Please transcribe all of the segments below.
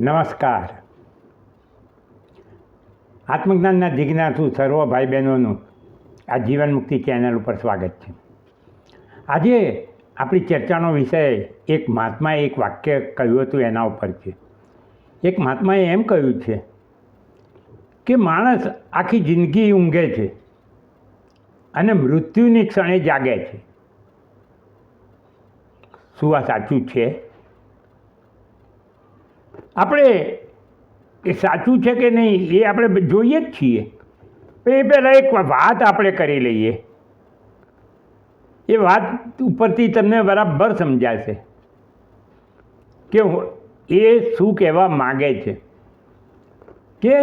નમસ્કાર. આત્મજ્ઞાનના જિજ્ઞાસુ સર્વ ભાઈ બહેનોનું આ જીવન મુક્તિ ચેનલ ઉપર સ્વાગત છે. આજે આપણી ચર્ચાનો વિષય એક મહાત્માએ એક વાક્ય કહ્યું હતું એના ઉપર છે. એક મહાત્માએ એમ કહ્યું છે કે માણસ આખી જિંદગી ઊંઘે છે અને મૃત્યુની ક્ષણે જાગે છે. શું આ સાચું છે? આપણે એ સાચું છે કે નહીં, એ આપણે જોઈએ જ છીએ. એ પહેલાં એક વાત આપણે કરી લઈએ. એ વાત ઉપરથી તમને બરાબર સમજાશે કે એ શું કહેવા માગે છે. કે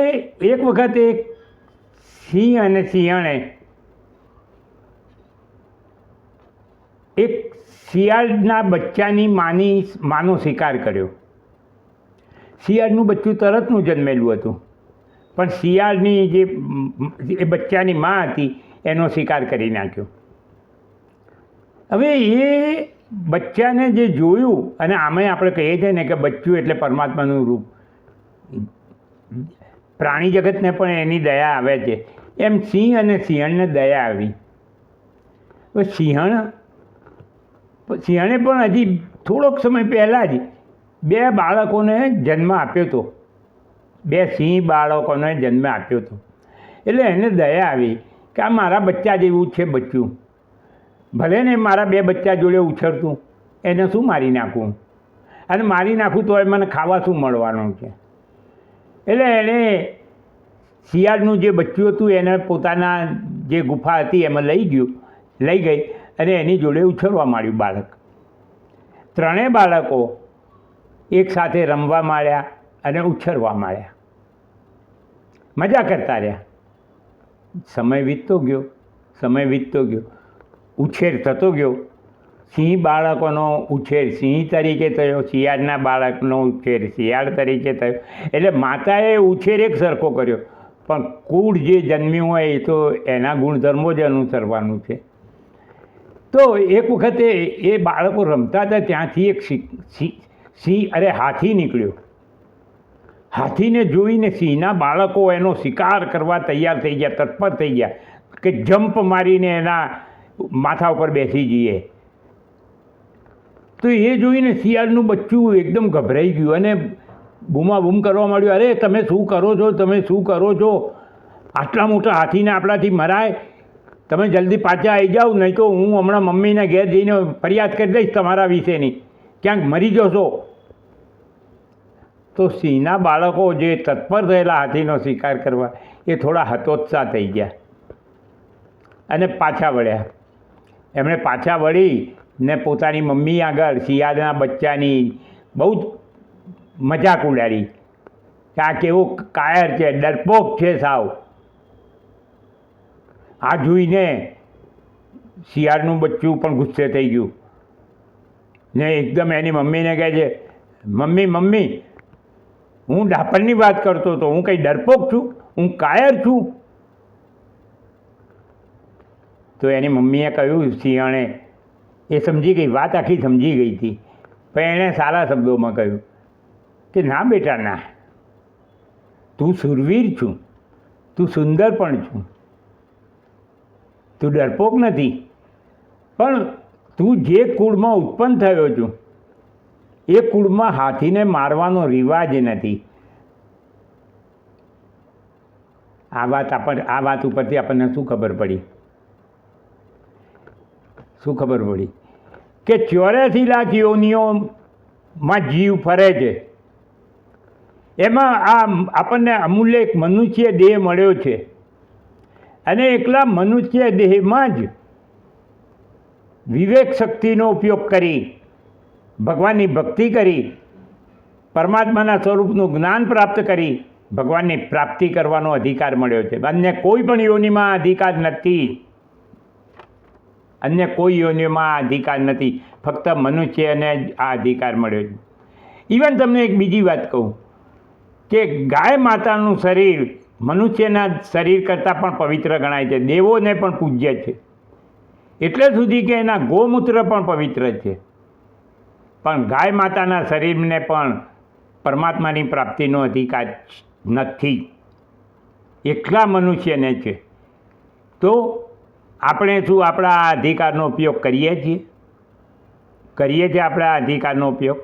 એક વખત એક સિંહ અને સિંહણે એક શિયાળના બચ્ચાની માની, માનો શિકાર કર્યો. શિયાળનું બચ્ચું તરતનું જન્મેલું હતું. પણ શિયાળની જે એ બચ્ચાની માં હતી, એનો શિકાર કરી નાખ્યો. હવે એ બચ્ચાને જે જોયું, અને આમે આપણે કહીએ છીએ ને કે બચ્ચું એટલે પરમાત્માનું રૂપ. પ્રાણી જગતને પણ એની દયા આવે છે. એમ સિંહ અને સિંહણને દયા આવી. સિંહણ, સિંહણે પણ હજી થોડોક સમય પહેલાં જ બે બાળકોને જન્મ આપ્યો હતો. બે સિંહ બાળકોને જન્મ આપ્યો હતો. એટલે એને દયા આવી કે આ મારા બચ્ચા જેવું છે બચ્ચું. ભલે ને મારા બે બચ્ચા જોડે ઉછળતું, એને શું મારી નાખું? અને મારી નાખું તો મને ખાવા શું મળવાનું છે? એટલે એણે શિયાળનું જે બચ્ચું હતું, એને પોતાના જે ગુફા હતી, એમાં લઈ ગયું, લઈ ગઈ અને એની જોડે ઉછળવા માંડ્યું બાળક. ત્રણેય બાળકો એક સાથે રમવા માંડ્યા અને ઉછરવા માંડ્યા. મજા કરતા રહ્યા. સમય વીતતો ગયો, સમય વીતતો ગયો. ઉછેર થતો ગયો. સિંહ બાળકોનો ઉછેર સિંહ તરીકે થયો, શિયાળના બાળકનો ઉછેર શિયાળ તરીકે થયો. એટલે માતાએ ઉછેર એક સરખો કર્યો. પણ કુળ જે જન્મ્યું હોય એ તો એના ગુણધર્મો જ અનુસરવાનું છે. તો એક વખતે એ બાળકો રમતા હતા, ત્યાંથી એક સિંહ- અરે હાથી નીકળ્યો. હાથીને જોઈને સિંહના બાળકો એનો શિકાર કરવા તૈયાર થઈ ગયા, તત્પર થઈ ગયા કે જમ્પ મારીને એના માથા ઉપર બેસી જઈએ. તો એ જોઈને શિયાળનું બચ્ચું એકદમ ગભરાઈ ગયું અને બૂમાબૂમ કરવા માંડ્યું, અરે, તમે શું કરો છો? તમે શું કરો છો? આટલા મોટા હાથીને આપણાથી મરાય? તમે જલ્દી પાછા આવી જાઓ, નહીં તો હું હમણાં મમ્મીને ઘેર જઈને ફરિયાદ કરી દઈશ તમારા વિશેની. ક્યાંક મરી જશો તો સિંહના બાળકો જે તત્પર થયેલા હાથીનો શિકાર કરવા, એ થોડા હતોત્સાહ થઈ ગયા અને પાછા વળ્યા. એમણે પાછા વળી ને પોતાની મમ્મી આગળ શિયાળના બચ્ચાની બહુ જ મજાક ઉડાડી કે આ કેવો કાયર છે, ડરપોક છે સાવ. આ જોઈને શિયાળનું બચ્ચું પણ ગુસ્સે થઈ ગયું. ને એકદમ એની મમ્મીને કહે છે, મમ્મી મમ્મી, હું ડાપણની વાત કરતો હતો. હું કંઈ ડરપોક છું? હું કાયર છું? તો એની મમ્મીએ કહ્યું સિંહણે એ સમજી ગઈ, વાત આખી સમજી ગઈ હતી. પણ એણે સારા શબ્દોમાં કહ્યું કે, ના બેટા, ના. તું સુરવીર છું. તું સુંદર પણ છું. તું ડરપોક નથી. પણ તું જે કુળમાં ઉત્પન્ન થયો છું, એ કુળમાં હાથીને મારવાનો રિવાજ નથી. આ વાત આપણ, આ વાત ઉપરથી આપણને શું ખબર પડી? શું ખબર પડી? કે ચોર્યાસી લાખ યોનિઓમાં જીવ ફરે છે. એમાં આ આપણને અમૂલ્ય એક મનુષ્ય દેહ મળ્યો છે. અને એકલા મનુષ્ય દેહમાં જ વિવેક શક્તિનો ઉપયોગ કરી, ભગવાનની ભક્તિ કરી, પરમાત્માના સ્વરૂપનું જ્ઞાન પ્રાપ્ત કરી, ભગવાનની પ્રાપ્તિ કરવાનો અધિકાર મળ્યો છે. અન્ય કોઈ પણ યોનિમાં અધિકાર નથી. અન્ય કોઈ યોનિમાં આ અધિકાર નથી. ફક્ત મનુષ્યને જ આ અધિકાર મળ્યો છે. ઇવન તમને એક બીજી વાત કહું, કે ગાય માતાનું શરીર મનુષ્યના શરીર કરતાં પણ પવિત્ર ગણાય છે. દેવોને પણ પૂજ્ય છે. એટલે સુધી કે એના ગોમૂત્ર પણ પવિત્ર છે. પણ ગાય માતાના શરીરને પણ પરમાત્માની પ્રાપ્તિનો અધિકાર નથી. એકલા મનુષ્યને છે. તો આપણે શું આપણા આ અધિકારનો ઉપયોગ કરીએ છીએ? કરીએ છીએ આપણા અધિકારનો ઉપયોગ?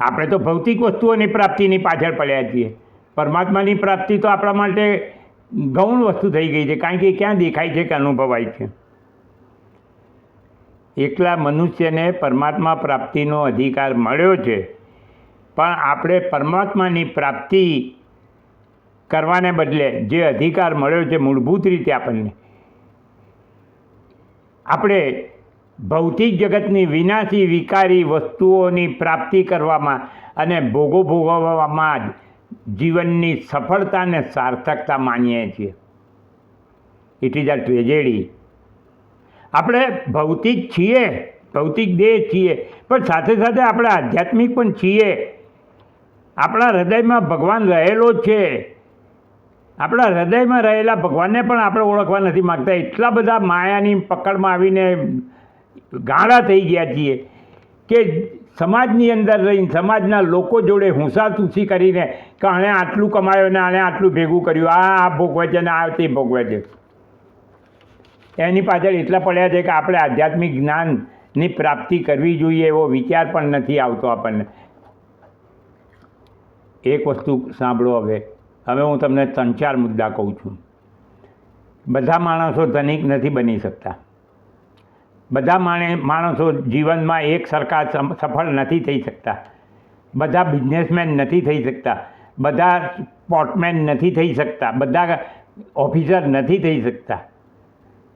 આપણે તો ભૌતિક વસ્તુઓની પ્રાપ્તિની પાછળ પડ્યા છીએ. પરમાત્માની પ્રાપ્તિ તો આપણા માટે ગૌણ વસ્તુ થઈ ગઈ છે. કારણ કે ક્યાં દેખાય છે કે અનુભવાય છે? એકલા મનુષ્યને પરમાત્મા પ્રાપ્તિનો અધિકાર મળ્યો છે. પણ આપણે પરમાત્માની પ્રાપ્તિ કરવાને બદલે જે અધિકાર મળ્યો છે મૂળભૂત રીતે આપણને, આપણે ભૌતિક જગતની વિનાશી વિકારી વસ્તુઓની પ્રાપ્તિ કરવામાં અને ભોગો ભોગવવામાં જ જીવનની સફળતાને સાર્થકતા માનીએ છીએ. ઇટ ઇઝ અ ટ્રેજેડી આપણે ભૌતિક છીએ, ભૌતિક દેહ છીએ, પણ સાથે સાથે આપણે આધ્યાત્મિક પણ છીએ. આપણા હૃદયમાં ભગવાન રહેલો છે. આપણા હૃદયમાં રહેલા ભગવાનને પણ આપણે ઓળખવા નથી માગતા. એટલા બધા માયાની પકડમાં આવીને ગાળા થઈ ગયા છીએ કે સમાજની અંદર રહીને, સમાજના લોકો જોડે હુંસાતુસી કરીને કે આણે આટલું કમાયો ને આણે આટલું ભેગું કર્યું. આ આ ભોગવે છે ને આ તે ભોગવે છે. એની પાછળ એટલા પડ્યા છે કે આપણે આધ્યાત્મિક જ્ઞાનની પ્રાપ્તિ કરવી જોઈએ એવો વિચાર પણ નથી આવતો આપણને. એક વસ્તુ સાંભળો હવે. હવે હું તમને ત્રણ ચાર મુદ્દા કહું છું. બધા માણસો ધનિક નથી બની શકતા. બધા માણે માણસો જીવનમાં એક સરખા સફળ નથી થઈ શકતા. બધા બિઝનેસમેન નથી થઈ શકતા. બધા સ્પોર્ટમેન નથી થઈ શકતા. બધા ઓફિસર નથી થઈ શકતા.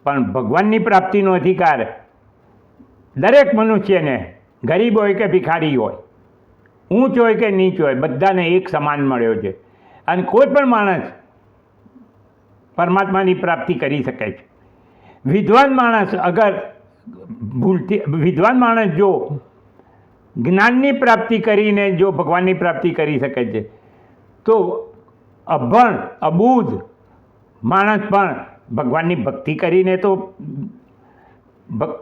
પણ ભગવાનની પ્રાપ્તિનો અધિકાર દરેક મનુષ્યને, ગરીબ હોય કે ભિખારી હોય, ઊંચ હોય કે નીચ હોય, બધાને એક સમાન મળ્યો છે. અને કોઈ પણ માણસ પરમાત્માની પ્રાપ્તિ કરી શકે છે. વિદ્વાન માણસ અગર ભૂલથી, વિદ્વાન માણસ જો જ્ઞાનની પ્રાપ્તિ કરીને જો ભગવાનની પ્રાપ્તિ કરી શકે છે, તો અભણ, અબૂધ માણસ પણ ભગવાનની ભક્તિ કરીને તો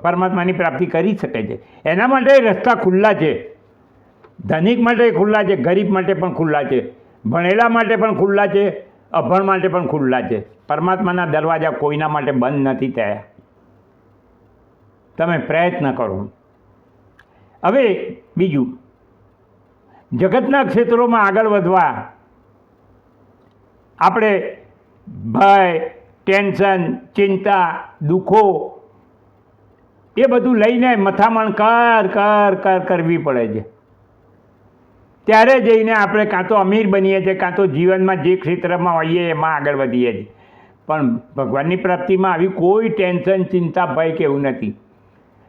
પરમાત્માની પ્રાપ્તિ કરી શકે છે. એના માટે રસ્તા ખુલ્લા છે. ધનિક માટે ખુલ્લા છે, ગરીબ માટે પણ ખુલ્લા છે, ભણેલા માટે પણ ખુલ્લા છે, અભણ માટે પણ ખુલ્લા છે. પરમાત્માના દરવાજા કોઈના માટે બંધ નથી થયા. તમે પ્રયત્ન કરો. હવે બીજું. જગતના ક્ષેત્રોમાં આગળ વધવા આપણે ભય ટેન્શન, ચિંતા, દુઃખો, એ બધું લઈને મથામણ કર કર કર કરવી પડે છે. ત્યારે જઈને આપણે કાં તો અમીર બનીએ છીએ, કાં તો જીવનમાં જે ક્ષેત્રમાં હોઈએ એમાં આગળ વધીએ છીએ. પણ ભગવાનની પ્રાપ્તિમાં આવી કોઈ ટેન્શન, ચિંતા, ભય કે એવું નથી.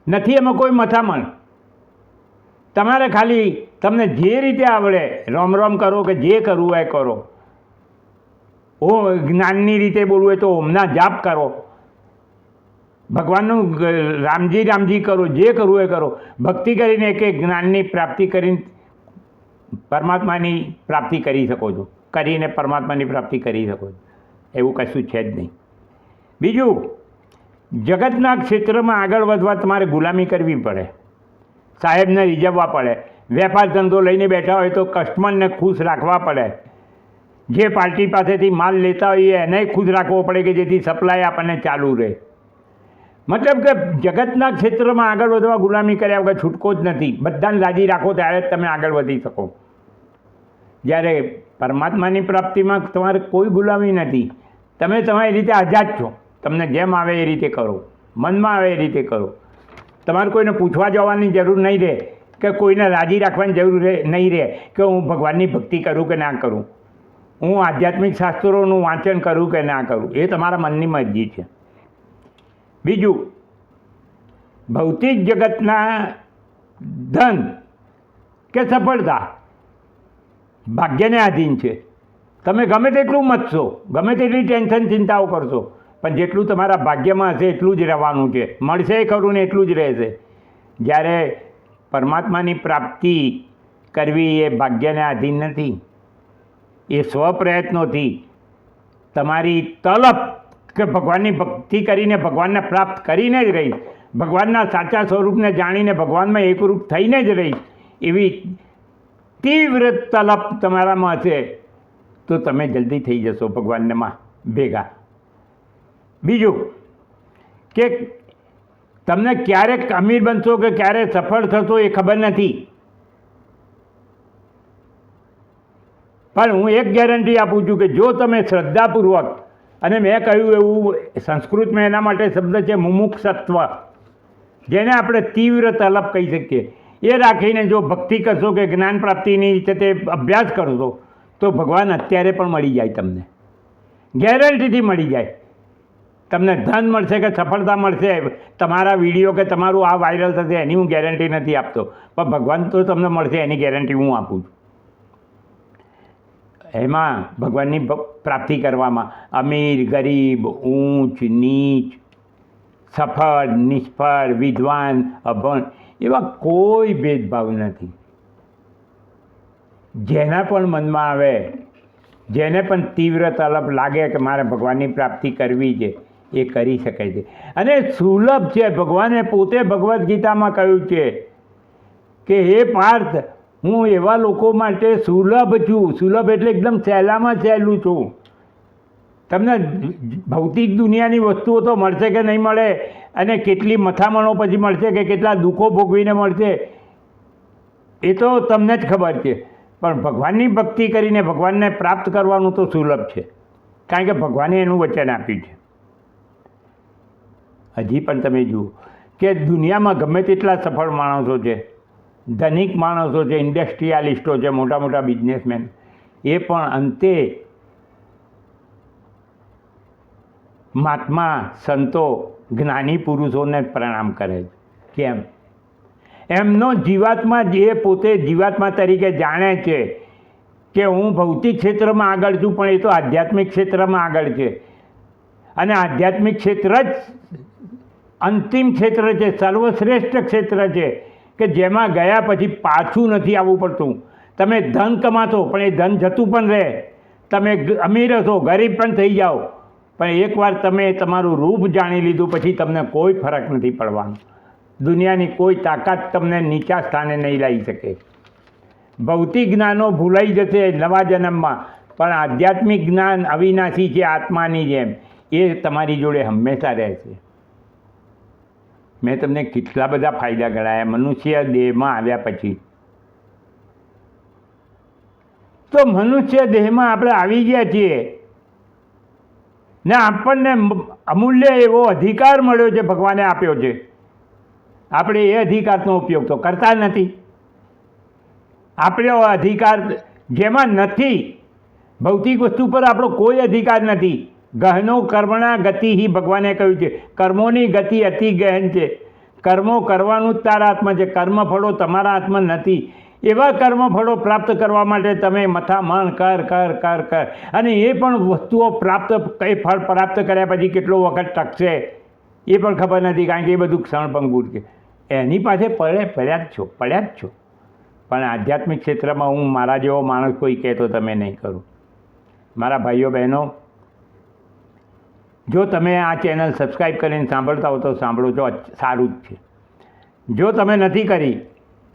નથી એમાં કોઈ મથામણ. તમારે ખાલી તમને જે રીતે આવડે રોમ રોમ કરો કે જે કરવું હોય કરો. ઓ જ્ઞાનની રીતે બોલવું હોય તો ઓમના જાપ કરો. ભગવાનનું રામજી રામજી કરો, જે કરવું એ કરો. ભક્તિ કરીને કે જ્ઞાનની પ્રાપ્તિ કરીને પરમાત્માની પ્રાપ્તિ કરી શકો છો. કરીને પરમાત્માની પ્રાપ્તિ કરી શકો છો. એવું કશું છે જ નહીં. બીજું, જગતના ક્ષેત્રમાં આગળ વધવા તમારે ગુલામી કરવી પડે. સાહેબને રીઝવવા પડે. વેપાર ધંધો લઈને બેઠા હોય તો કસ્ટમરને ખુશ રાખવા પડે. જે પાર્ટી પાસેથી માલ લેતા હોઈએ, એને ખુશ રાખવો પડે કે જેથી સપ્લાય આપણને ચાલુ રહે. મતલબ કે જગતના ક્ષેત્રમાં આગળ વધવા ગુલામી કર્યા વગર છૂટકો જ નથી. બધાને રાજી રાખો ત્યારે જ તમે આગળ વધી શકો. જ્યારે પરમાત્માની પ્રાપ્તિમાં તમારે કોઈ ગુલામી નથી. તમે તમારી રીતે આઝાદ છો. તમને જેમ આવે એ રીતે કરો. મનમાં આવે એ રીતે કરો. તમારે કોઈને પૂછવા જવાની જરૂર નહીં રહે કે કોઈને રાજી રાખવાની જરૂર રહે નહીં રહે કે હું ભગવાનની ભક્તિ કરું કે ના કરું. હું આધ્યાત્મિક શાસ્ત્રોનું વાંચન કરું કે ના કરું, એ તમારા મનની મરજી છે. બીજું, ભૌતિક જગતના ધન કે સફળતા? ભાગ્યને આધીન છે. તમે ગમે તેટલું મચશો ગમે તેટલી ટેન્શન, ચિંતાઓ કરશો, પણ જેટલું તમારા ભાગ્યમાં હશે, એટલું જ રહેવાનું છે. મળશે ખરું ને એટલું જ રહેશે. જ્યારે પરમાત્માની પ્રાપ્તિ કરવી એ ભાગ્યને આધીન નથી. એ સ્વપ્રયત્નોથી તમારી તલપ કે ભગવાનની ભક્તિ કરીને ભગવાનને પ્રાપ્ત કરીને જ રહીશ. ભગવાનના સાચા સ્વરૂપને જાણીને ભગવાનમાં એકરૂપ થઈને જ રહીશ. એવી તીવ્ર તલપ તમારામાં હશે તો તમે જલ્દી થઈ જશો ભગવાનને માં ભેગા. બીજું કે તમને ક્યારેક અમીર બનશો કે ક્યારે સફળ થશો એ ખબર નથી. પણ હું એક ગેરંટી આપું છું કે જો તમે શ્રદ્ધાપૂર્વક, અને મેં કહ્યું એવું, સંસ્કૃતમાં એના માટે શબ્દ છે મુમુક્ષત્વ, જેને આપણે તીવ્ર તલબ કહી શકીએ. એ રાખીને જો ભક્તિ કરશો કે જ્ઞાન પ્રાપ્તિની રીતે તે અભ્યાસ કરશો, તો ભગવાન અત્યારે પણ મળી જાય તમને. ગેરંટીથી મળી જાય. તમને ધન મળશે કે સફળતા મળશે, તમારા વીડિયો કે તમારું આ વાયરલ થશે, એની હું ગેરંટી નથી આપતો. પણ ભગવાન તો તમને મળશે, એની ગેરંટી હું આપું છું. એમાં ભગવાનની પ્રાપ્તિ કરવામાં અમીર, ગરીબ, ઊંચ, નીચ, સફળ, નિષ્ફળ, વિદ્વાન, અભણ એવા કોઈ ભેદભાવ નથી. જેના પણ મનમાં આવે, જેને પણ તીવ્ર તલબ લાગે કે મારે ભગવાનની પ્રાપ્તિ કરવી છે, એ કરી શકે છે. અને સુલભ છે, ભગવાને પોતે ભગવદ્ ગીતામાં કહ્યું છે કે હે પાર્થ હું એવા લોકો માટે સુલભ છું. સુલભ એટલે એકદમ સહેલામાં સહેલું છું. તમને ભૌતિક દુનિયાની વસ્તુઓ તો મળશે કે નહીં મળે? અને કેટલી મથામણો પછી મળશે કે કેટલા દુઃખો ભોગવીને મળશે? એ તો તમને જ ખબર છે. પણ ભગવાનની ભક્તિ કરીને ભગવાનને પ્રાપ્ત કરવાનું તો સુલભ છે. કારણ કે ભગવાને એનું વચન આપ્યું છે. હજી પણ તમે જુઓ કે દુનિયામાં ગમે તેટલા સફળ માણસો છે. ધનિક માણસો છે ઇન્ડસ્ટ્રીયાલિસ્ટો છે, મોટા મોટા બિઝનેસમેન એ પણ અંતે મહાત્મા સંતો જ્ઞાની પુરુષોને પ્રણામ કરે છે. કેમ? એમનો જીવાત્મા જે પોતે જીવાત્મા તરીકે જાણે છે કે હું ભૌતિક ક્ષેત્રમાં આગળ છું, પણ એ તો આધ્યાત્મિક ક્ષેત્રમાં આગળ છે. અને આધ્યાત્મિક ક્ષેત્ર જ અંતિમ ક્ષેત્ર છે, સર્વશ્રેષ્ઠ ક્ષેત્ર છે. કે જેમાં ગયા પછી પાછું નથી આવવું પડતું. તમે ધન કમાતો પણ એ ધન જતું પણ રહે. તમે અમીર હશો, ગરીબ પણ થઈ જાઓ. પણ એકવાર તમે તમારું રૂપ જાણી લીધું, પછી તમને કોઈ ફરક નથી પડવાનો. દુનિયાની કોઈ તાકાત તમને નીચા સ્થાને નહીં લાવી શકે. ભૌતિક જ્ઞાનો ભૂલાઈ જશે નવા જન્મમાં, પણ આધ્યાત્મિક જ્ઞાન અવિનાશી છે આત્માની જેમ. એ તમારી જોડે હંમેશા રહેશે. મેં તમને કેટલા બધા ફાયદા ગણાયા? મનુષ્ય દેહમાં આવ્યા પછી. તો મનુષ્ય દેહમાં આપણે આવી ગયા છીએ. ને આપણને અમૂલ્ય એવો અધિકાર મળ્યો છે, ભગવાને આપ્યો છે. આપણે એ અધિકારનો ઉપયોગ તો કરતા નથી. આપણો અધિકાર જેમાં નથી. ભૌતિક વસ્તુ પર આપણો કોઈ અધિકાર નથી. ગહનો કર્મણા ગતિ હિ ભગવાને કહ્યું છે. કર્મોની ગતિ અતિ ગહન છે. કર્મો કરવાનું જ તારા હાથમાં છે. કર્મફળો તમારા હાથમાં નથી. એવા કર્મફળો પ્રાપ્ત કરવા માટે તમે મથામણ કર કર કર કર. અને એ પણ વસ્તુઓ પ્રાપ્ત, કઈ ફળ પ્રાપ્ત કર્યા પછી કેટલો વખત ટકશે? એ પણ ખબર નથી, કારણ કે એ બધું ક્ષણભંગુર છે. એની પાસે પડે, પડ્યા જ છો, પડ્યા જ છો. પણ આધ્યાત્મિક ક્ષેત્રમાં હું મારા જેવો માણસ કોઈ કહેતો તમે નહીં કરું. મારા ભાઈઓ બહેનો જો તમે આ ચેનલ સબસ્ક્રાઈબ કરીને સાંભળતા હો તો સાંભળો છો સારું જ છે. જો તમે નથી કરી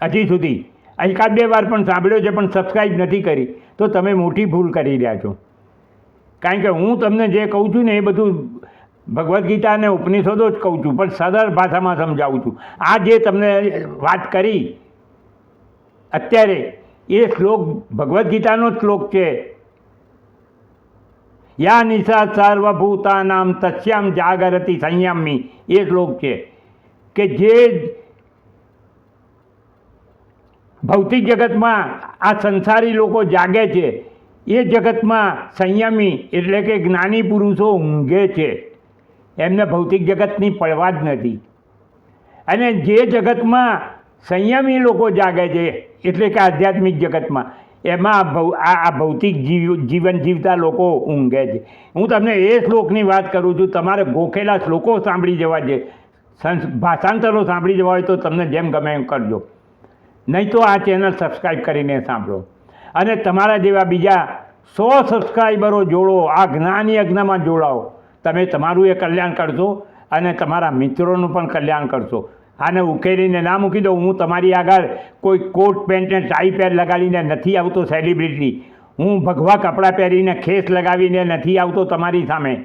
હજી સુધી, એકાદ બે વાર પણ સાંભળ્યો છે પણ સબસ્ક્રાઈબ નથી કરી, તો તમે મોટી ભૂલ કરી રહ્યા છો. કારણ કે હું તમને જે કહું છું ને એ બધું ભગવદ્ ગીતા અને ઉપનિષદો જ કહું છું, પણ સરળ ભાષામાં સમજાવું છું. આ જે તમને વાત કરી, અત્યારે એ શ્લોક ભગવદ્ ગીતાનો શ્લોક છે. યા નિશા સર્વભૂતાનામ તસ્યામ જાગરતી સંયમી. એ શ્લોક છે કે જે ભૌતિક જગતમાં આ સંસારી લોકો જાગે છે, એ જગતમાં સંયમી એટલે કે જ્ઞાની પુરુષો ઊંઘે છે. એમને ભૌતિક જગતની પડવા જ નથી. અને જે જગતમાં સંયમી લોકો જાગે છે, એટલે કે આધ્યાત્મિક જગતમાં એમાં આ ભૌતિક જીવ જીવન જીવતા લોકો ઊંઘે છે. હું તમને એ શ્લોકની વાત કરું છું, તમારે ગોખેલા શ્લોકો સાંભળી જવા છે ભાષાંતરો સાંભળી જવા હોય તો તમને જેમ ગમે એમ કરજો. નહીં તો આ ચેનલ સબસ્ક્રાઈબ કરીને સાંભળો. અને તમારા જેવા બીજા સો સબસ્ક્રાઈબરો જોડો, આ જ્ઞાન યજ્ઞમાં જોડાઓ. તમે તમારું એ કલ્યાણ કરશો અને તમારા મિત્રોનું પણ કલ્યાણ કરશો આને ઉકેલીને ના મૂકી દઉં. હું તમારી આગળ કોઈ કોટ, પેન્ટ ને ટાઈ પેર લગાડીને નથી આવતો સેલિબ્રિટી હું ભગવા કપડાં પહેરીને ખેસ લગાવીને નથી આવતો તમારી સામે.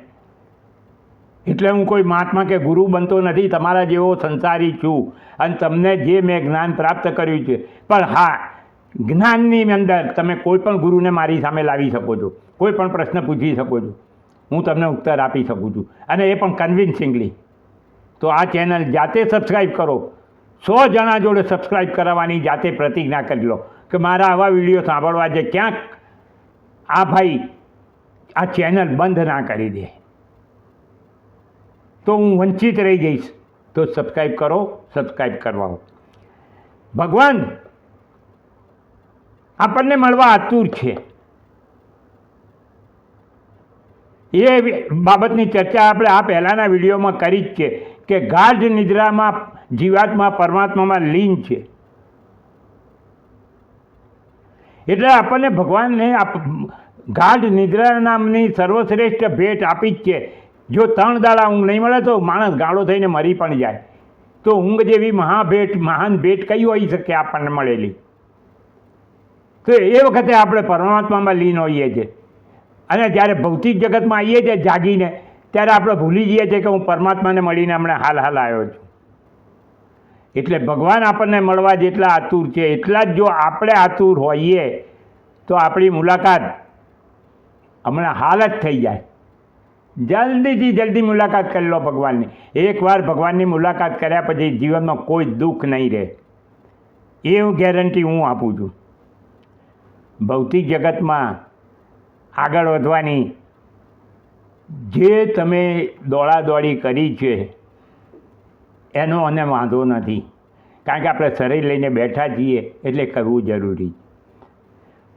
એટલે હું કોઈ મહાત્મા કે ગુરુ બનતો નથી, તમારા જેવો સંસારી છું. અને તમને જે મેં જ્ઞાન પ્રાપ્ત કર્યું છે. પણ હા, જ્ઞાનની અંદર તમે કોઈ પણ ગુરુને મારી સામે લાવી શકો છો. કોઈ પણ પ્રશ્ન પૂછી શકો છો. હું તમને ઉત્તર આપી શકું છું. અને એ પણ કન્વિન્સિંગલી તો આ ચેનલ જાતે સબસ્ક્રાઈબ કરો. સો જણા જોડે સબસ્ક્રાઈબ કરાવવાની જાતે પ્રતિજ્ઞા કરી લો કે મારા આવા વીડિયો સાંભળવા છે ક્યાંક આ ભાઈ આ ચેનલ બંધ ના કરી દે. તો હું વંચિત રહી જઈશ. તો સબસ્ક્રાઈબ કરો સબસ્ક્રાઈબ કરવા ભગવાન, આપણને મળવા આતુર છે. એ બાબતની ચર્ચા આપણે આ પહેલાંના વિડીયોમાં કરી જ છે. કે ગાઢ નિદ્રામાં, જીવાત્મા પરમાત્મામાં લીન છે. એટલે આપણને ભગવાનને ગાઢ નિદ્રા નામની સર્વશ્રેષ્ઠ ભેટ આપી જ છે. જો ત્રણ દાડા ઊંઘ નહીં મળે તો માણસ ગાળો થઈને મરી પણ જાય. તો ઊંઘ જેવી મહાભેટ, મહાન ભેટ કઈ હોઈ શકે આપણને મળેલી? તો એ વખતે આપણે પરમાત્મામાં લીન હોઈએ છીએ. અને જ્યારે ભૌતિક જગતમાં આવીએ છીએ જાગીને ત્યારે આપણે ભૂલી જઈએ છીએ કે હું પરમાત્માને મળીને હમણાં હાલ હાલ આવ્યો છું. એટલે ભગવાન આપણને મળવા જેટલા આતુર છે, એટલા જ જો આપણે આતુર હોઈએ, તો આપણી મુલાકાત હમણાં હાલ જ થઈ જાય. જલ્દીથી જલ્દી મુલાકાત કરી લો ભગવાનની. એકવાર ભગવાનની મુલાકાત કર્યા પછી જીવનમાં કોઈ દુઃખ નહીં રહે. એ હું ગેરંટી હું આપું છું. ભૌતિક જગતમાં આગળ વધવાની જે તમે દોડાદોડી કરી છે, એનો અને વાંધો નથી. કારણ કે આપણે શરીર લઈને બેઠા છીએ, એટલે કરવું જરૂરી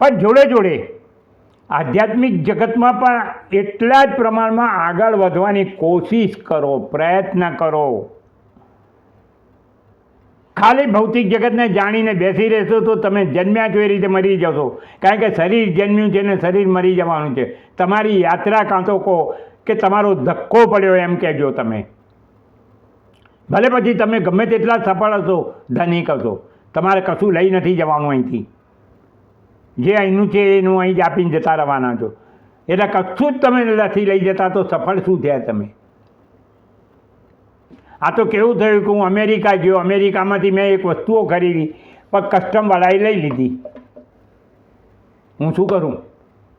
પણ જોડે જોડે, આધ્યાત્મિક જગતમાં પણ એટલા જ પ્રમાણમાં આગળ વધવાની કોશિશ કરો, પ્રયત્ન કરો. ખાલી ભૌતિક જગતને જાણીને બેસી રહેશો તો તમે જન્મ્યા છો એ રીતે મરી જશો? કારણ કે શરીર જન્મ્યું છે ને શરીર મરી જવાનું છે. તમારી યાત્રા કાં તો કહો કે તમારો ધક્કો પડ્યો એમ કહેજો તમે. ભલે પછી તમે ગમે તેટલા સફળ હશો, ધનિક હશો. તમારે કશું લઈ નથી જવાનું અહીંથી. જે અહીંનું છે એનું અહીં જ આપીને જતા રહેવાના છો. એટલે કશું જ તમે નથી લઈ જતા તો સફળ શું થયા તમે? આ તો કેવું થયું કે હું અમેરિકા ગયો. અમેરિકામાંથી મેં એક વસ્તુઓ ખરીદી, પણ કસ્ટમવાળાએ લઈ લીધી. હું શું કરું?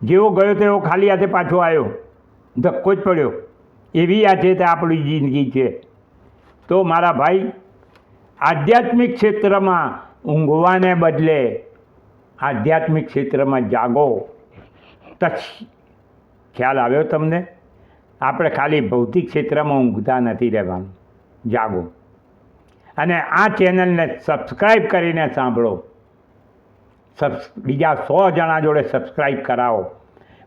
જેવો ગયો તેવો ખાલી હાથે પાછો આવ્યો. ધક્કો જ પડ્યો. એવી આ છે તે આપણી જિંદગી છે. તો મારા ભાઈ, આધ્યાત્મિક ક્ષેત્રમાં ઊંઘવાને બદલે આધ્યાત્મિક ક્ષેત્રમાં જાગો. તચ ખ્યાલ આવ્યો તમને? આપણે ખાલી ભૌતિક ક્ષેત્રમાં ઊંઘતા નથી રહેવાનું. જાગો. અને આ ચેનલને સબસ્ક્રાઈબ કરીને સાંભળો. સબસ, બીજા સો જણા જોડે સબસ્ક્રાઈબ કરાવો.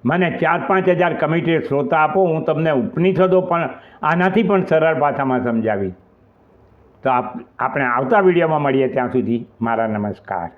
મને ચાર પાંચ હજાર કમિટી શ્રોતા આપો, હું તમને ઉપનિષદો પણ આનાથી પણ સરળ ભાષામાં સમજાવી તો આપ, આપણે આવતા વિડીયોમાં મળીએ ત્યાં સુધી, મારા નમસ્કાર.